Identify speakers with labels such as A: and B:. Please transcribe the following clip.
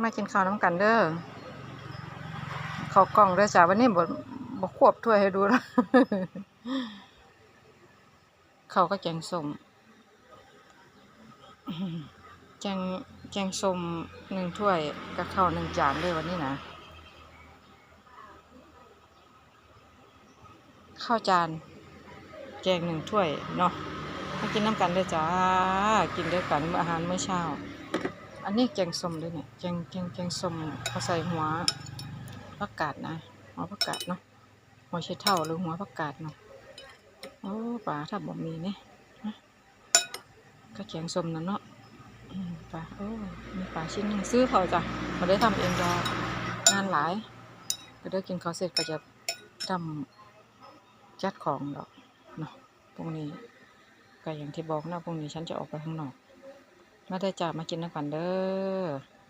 A: มากินข้าวน้ำกันเด้อข้าวกล่องเด้อจ้าวันนี้บ่บ่ควบถ้วยให้ดูแล้วข้าวก็แกงส้มแกงแกงส้มหนึ่งถ้วยกับข้าวหนึ่งจานเลยวันนี้นะข้าวจานแกงหนึ่งถ้วยเนาะมากินน้ำกันเด้อจ้า กินด้วยกันมื้ออาหารมื้อเช้า อันนี้แกงส้มด้วยเนี่ยแกงแกงแกงส้มเขาใส่หัวผักกาดนะหัวผักกาดเนาะหัวไชเท่าหรือหัวผักกาดเนาะโอ้ปลาถ้าบ่มีเนี่ยนะก็แกงส้มนั่นเนาะปลาโอ้มีปลาชิ้นหนึงซื้อเขาจ้ะมาได้ทำเองดอกงานหลาย ก็ได้กินเขาเสร็จก็จะทำจัดของดอกเนาะพรุ่งนี้ก็อย่างที่บอกนะพรุ่งนี้ฉันจะออกไปข้างนอก มาได้จ้ามากินน้ำกันเด้อ